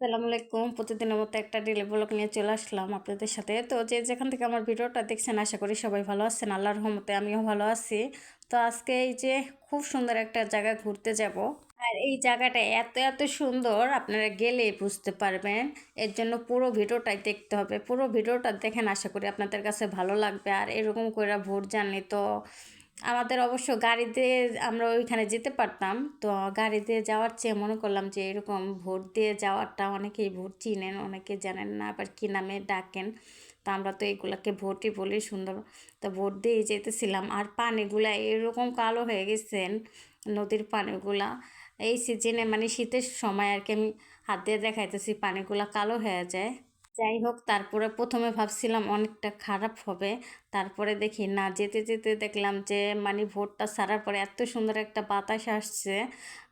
আসসালামু আলাইকুম। প্রতিদিনের মতো একটা ডেলি ব্লগ নিয়ে চলে আসলাম আপনাদের সাথে। তো যে যেখান থেকে আমার ভিডিওটা দেখছেন, আশা করি সবাই ভালো আছেন। আল্লাহর রহমতে আমিও ভালো আছি। তো আজকে এই যে খুব সুন্দর একটা জায়গা ঘুরতে যাব। আর এই জায়গাটা এত এত সুন্দর, আপনারা গেলে বুঝতে পারবেন। এর জন্য পুরো ভিডিওটাই দেখতে হবে। পুরো ভিডিওটা দেখেন, আশা করি আপনাদের কাছে ভালো লাগবে। আর এরকম করে ভোট জানি তো আমাদের অবশ্য গাড়িতে আমরা ওইখানে যেতে পারতাম। তো গাড়ি দিয়ে যাওয়ার চেয়ে মনে করলাম যে এরকম ভোট দিয়ে যাওয়ারটা অনেকেই ভোট চিনেন, অনেকে জানেন না আবার কী নামে ডাকেন। তো আমরা তো এগুলাকে ভোটই বলি সুন্দর। তো ভোট দিয়ে যেতেছিলাম। আর পানিগুলা এরকম কালো হয়ে গেছেন, নদীর পানিগুলা। এই সিজনে মানে শীতের সময় আর কি আমি হাত দিয়ে দেখাইতেছি পানিগুলা কালো হয়ে যায়। যাই হোক, তারপরে প্রথমে ভাবছিলাম অনেকটা খারাপ হবে। তারপরে দেখি, না, যেতে যেতে দেখলাম যে মানে ভোটটা সারার পরে এত সুন্দর একটা বাতাস আসছে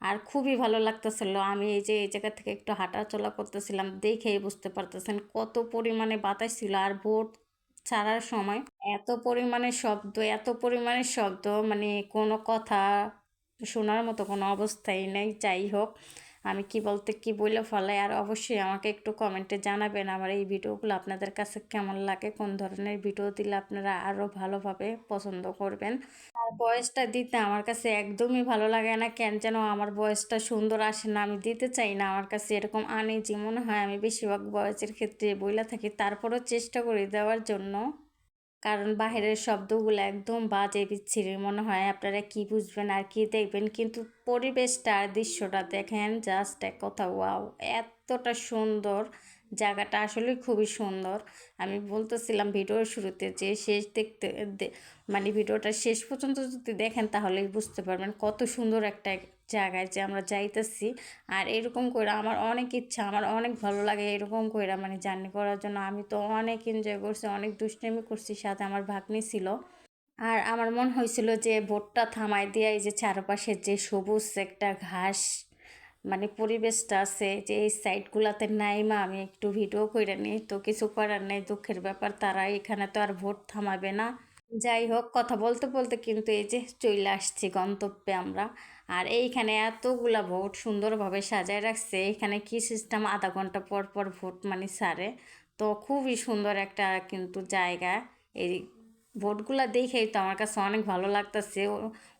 আর খুবই ভালো লাগতেছিল। আমি এই যে, এই জায়গা থেকে একটু হাঁটাচলা করতেছিলাম, দেখেই বুঝতে পারতেছেন কত পরিমাণে বাতাস ছিল। আর ভোট ছাড়ার সময় এত পরিমাণে শব্দ, এত পরিমাণে শব্দ মানে কোনো কথা শোনার মতো কোনো অবস্থাই নেই। যাই হোক আমি কি বলতে কি বলে ফলাই আর অবশ্যই আমাকে একটু কমেন্টে জানাবেন আমার এই ভিডিওগুলো আপনাদের কাছে কেমন লাগে, কোন ধরনের ভিডিও দিলে আপনারা আরও ভালোভাবে পছন্দ করবেন। আর বয়সটা দিতে আমার কাছে একদমই ভালো লাগে না, কেন যেন আমার বয়সটা সুন্দর আসে না, আমি দিতে চাই না আমার কাছে এরকম আনিজি মনে হয়, আমি বেশিরভাগ বয়সের ক্ষেত্রে বইলা থাকি, তারপরও চেষ্টা করি দেওয়ার জন্য। কারণ বাহিরের শব্দগুলো একদম বাজে, বিচ্ছিরি মনে হয়। আপনারা কি বুঝবেন আর কি দেখবেন? কিন্তু পরিবেশটা দৃশ্যটা দেখেন জাস্ট এক কথা ওয়াও এতটা সুন্দর। জায়গাটা আসলে খুবই সুন্দর। আমি বলতেছিলাম ভিডিওর শুরুতে যে শেষ দেখতে মানে ভিডিওটা শেষ পর্যন্ত যদি দেখেন তাহলেই বুঝতে পারবেন কত সুন্দর একটা জায়গায় যে আমরা যাইতেছি। আর এরকম করে আমার অনেক ইচ্ছা, আমার অনেক ভালো লাগে এরকম করে মানে জার্নি করার জন্য। আমি তো অনেক এনজয় করছি, অনেক দুষ্টামি করছি, সাথে আমার ভাগ্নি ছিল। আর আমার মন হয়েছিল যে বোটটা থামাই দিয়ে এই যে চারপাশে যে সবুজ একটা ঘাস মানে পরিবেশটা আছে, যে এই সাইডগুলোতে নাই মা আমি একটু ভিডিও করে নিই। তো কিছু করার নেই, দুঃখের ব্যাপার, তারা এখানে তো আর ভোট থামাবে না। যাই হোক, কথা বলতে বলতে কিন্তু এই যে চলে আসছি গন্তব্যে আমরা। আর এইখানে এতগুলা ভোট সুন্দরভাবে সাজায় রাখছে। এখানে কি সিস্টেম আধা ঘণ্টা পর পর ভোট মানে সারে। তো খুবই সুন্দর একটা কিন্তু জায়গা। এই ভোটগুলা দেখেই তো আমার কাছে অনেক ভালো লাগতেছে।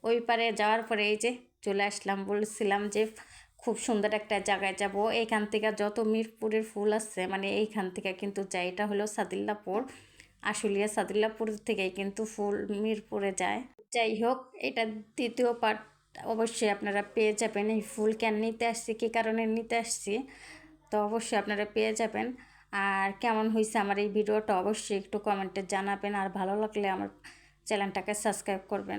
ওই পারে যাওয়ার পরে এই যে চলে আসলাম, বলছিলাম যে খুব সুন্দর একটা জায়গায় যাব। এইখান থেকে যত মিরপুরের ফুল আছে মানে এইখান থেকে কিন্তু যাই, এটা হলো সাদিল্লাপুর। আশুলিয়া সাদিল্লাপুর থেকে কিন্তু ফুল মিরপুরে যায়। যাই হোক, এটা দ্বিতীয় পার্ট অবশ্যই আপনারা পেয়ে যাবেন। এই ফুল কেন নিতে আসছি, কী কারণে নিতে আসছি, তো অবশ্যই আপনারা পেয়ে যাবেন। আর কেমন হয়েছে আমার এই ভিডিওটা অবশ্যই একটু কমেন্টে জানাবেন। আর ভালো লাগলে আমার চ্যানেলটাকে সাবস্ক্রাইব করবেন।